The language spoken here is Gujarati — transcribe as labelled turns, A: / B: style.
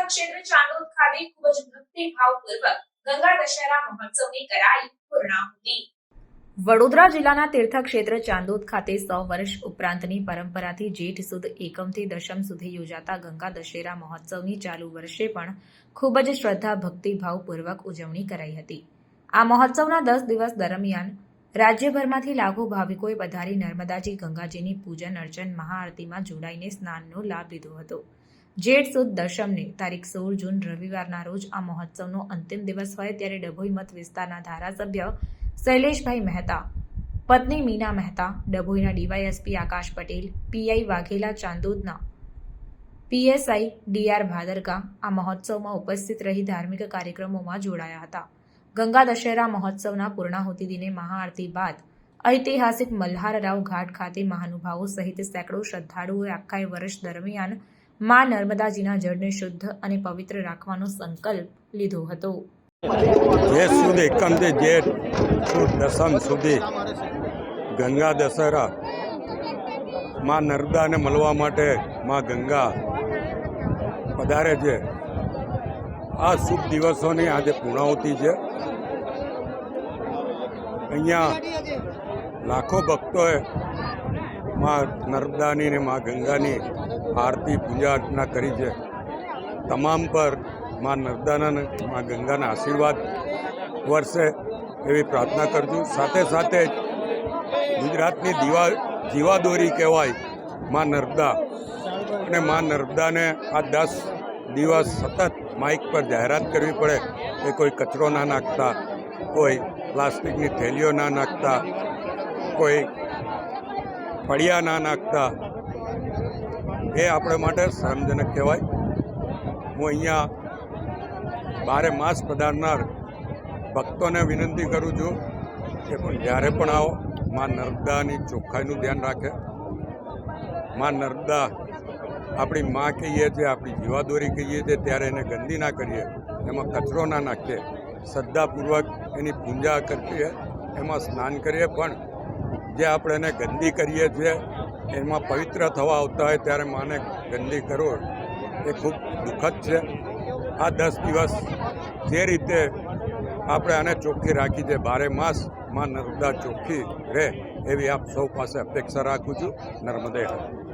A: ક્ષેત્ર ચાંદોદ ખાતે ખૂબ જ ભક્તિભાવપૂર્વક ગંગા દશેરા મહોત્સવની કરાઈ પૂર્ણાહુતિ.
B: વડોદરા જિલ્લાના તીર્થક્ષેત્ર ચાંદોદ ખાતે સો વર્ષ ઉપરાંતની પરંપરાથી જેઠ સુદ એકમથી દશમ સુધી યોજાતા ગંગા દશેરા મહોત્સવની ચાલુ વર્ષે પણ ખૂબ જ શ્રદ્ધા, ભક્તિભાવપૂર્વક ઉજવણી કરાઈ હતી. આ મહોત્સવના દસ દિવસ દરમિયાન રાજ્યભરમાંથી લાખો ભાવિકોએ પધારી નર્મદાજી ગંગાજીની પૂજન અર્ચન મહાઆરતીમાં જોડાઈને સ્નાનનો લાભ લીધો હતો. જેઠ સુદ દશમની તારીખ સોળ જૂન રવિવારના રોજ આ મહોત્સવનો અંતિમ દિવસ હોય ત્યારે ડભોઈ મત વિસ્તારના ધારાસભ્ય શૈલેષભાઈ મહેતા, પત્ની મીના મહેતા, ડભોઈના ડીવાયએસપી આકાશ પટેલ, પીઆઈ વાઘેલા ચાંદોદના પીએસઆઈ ડીઆર ભાદરકા આ મહોત્સવમાં ઉપસ્થિત રહી ધાર્મિક કાર્યક્રમોમાં જોડાયા હતા. ગંગા દશેરા મહોત્સવના પૂર્ણાહુતિ દિને મહાઆરતી બાદ ઐતિહાસિક મલ્હારરાવ ઘાટ ખાતે મહાનુભાવો સહિત સેંકડો શ્રદ્ધાળુઓએ આખા વર્ષ દરમિયાન મા નર્મદાજીના જળને શુદ્ધ અને પવિત્ર રાખવાનો સંકલ્પ લીધો હતો.
C: જે સુધી એકમથી જેઠ સુદ દસમ સુધી ગંગા દશહરા માં નર્મદાને મળવા માટે માં ગંગા પધારે છે. આ શુભ દિવસોની આજે પૂર્ણાહુતિ છે. અહીંયા લાખો ભક્તોએ માં નર્મદાની ને માં ગંગાની આરતી પૂજા અર્ચના કરી છે. તમામ પરમાં નર્મદાના માં ગંગાના આશીર્વાદ વર્ષે એવી પ્રાર્થના કરજો. સાથે સાથે ગુજરાતની દીવા જીવાદોરી કહેવાયમાં નર્મદા અને માં નર્મદાને આ દસ દિવસ સતત માઇક પર જાહેરાત કરવી પડે કે કોઈ કચરો ના નાખતા, કોઈ પ્લાસ્ટિકની થેલીઓ ના નાખતા, કોઈ ફળિયા ના નાખતા એ આપણે માટે શરમજનક કહેવાય. હું અહીંયા બારે માસ પધારનાર ભક્તોને વિનંતી કરું છું કે પણ જ્યારે પણ આવો, મા નર્મદાની ચોખ્ખાઈનું ધ્યાન રાખે. મા નર્મદા આપણી મા કહીએ છીએ આપણી જીવાદોરી કહીએ છીએ ત્યારે એને ગંદી ના કરીએ. એમાં કચરો ના નાખીએ. શ્રદ્ધાપૂર્વક એની પૂજા કરીએ, એમાં સ્નાન કરીએ. પણ જે આપણે એને ગંદી કરીએ છીએ એમાં પવિત્ર થવા આવતા હોય ત્યારે માને ગંદી કરો. એ ખૂબ દુઃખદ છે. આ દસ દિવસ જે રીતે આપણે આને ચોખ્ખી રાખી છે બારે માસમાં નર્મદા ચોખ્ખી રહે, એવી આપ સૌ પાસે અપેક્ષા રાખું છું. નર્મદે હર.